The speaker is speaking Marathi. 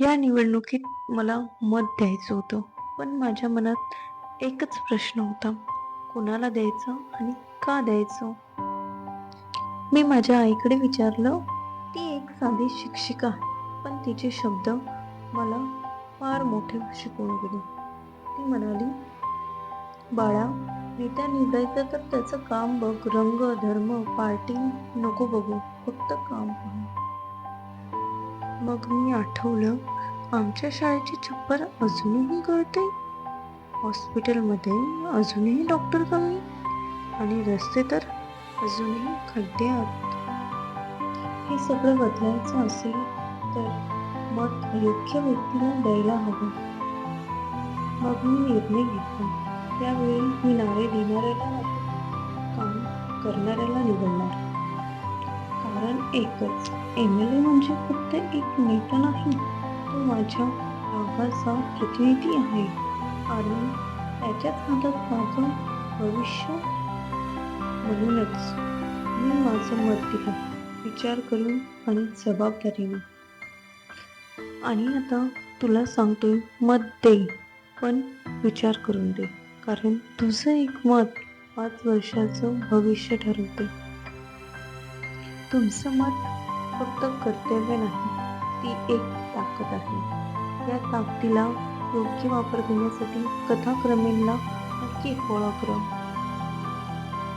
या निवडणुकीत मला मत द्यायचं होतं पण माझ्या मनात एकच प्रश्न होता. कोणाला द्यायचं आणि का द्यायचं? मी माझ्या आईकडे विचारलं ती एक साधी शिक्षिका आहे पण तिचे शब्द मला फार मोठे शिकवून गेले. ती म्हणाली बाळा नेत्या निघायचं तर त्याचं काम बघ. रंग धर्म पार्टी नको बघू. फक्त काम पाहू. मग मी आठवलं आमच्या शाळेची छप्पर अजूनही गळते. हॉस्पिटलमध्ये अजूनही डॉक्टर कमी आणि रस्ते तर अजूनही खड्डे आहेत. हे सगळं बदलायचं असेल तर मत योग्य व्यक्तीला द्यायला हवं. मग मी निर्णय घेतला. त्यावेळी मी नावे देणाऱ्याला काम करणाऱ्याला निवडणार. कारण एकच. एम एल ए म्हणजे फक्त एक नेता नाही तो माझ्या गावाचा प्रतिनिधी आहे. आणि त्याच्याच हातात माझं भविष्य म्हणूनच. मी माझं मत दिलं विचार करून आणि जबाबदारीने आणि आता तुला सांगतोय मत दे पण विचार करून दे. कारण तुझं एक मत पाच वर्षाचं भविष्य ठरवते. तुमचं मत फक्त कर्तव्य नाही ती एक ताकद आहे. या ताकदीला योग्य वापर घेण्यासाठी कथाक्रमेंना नक्की फॉलो करा.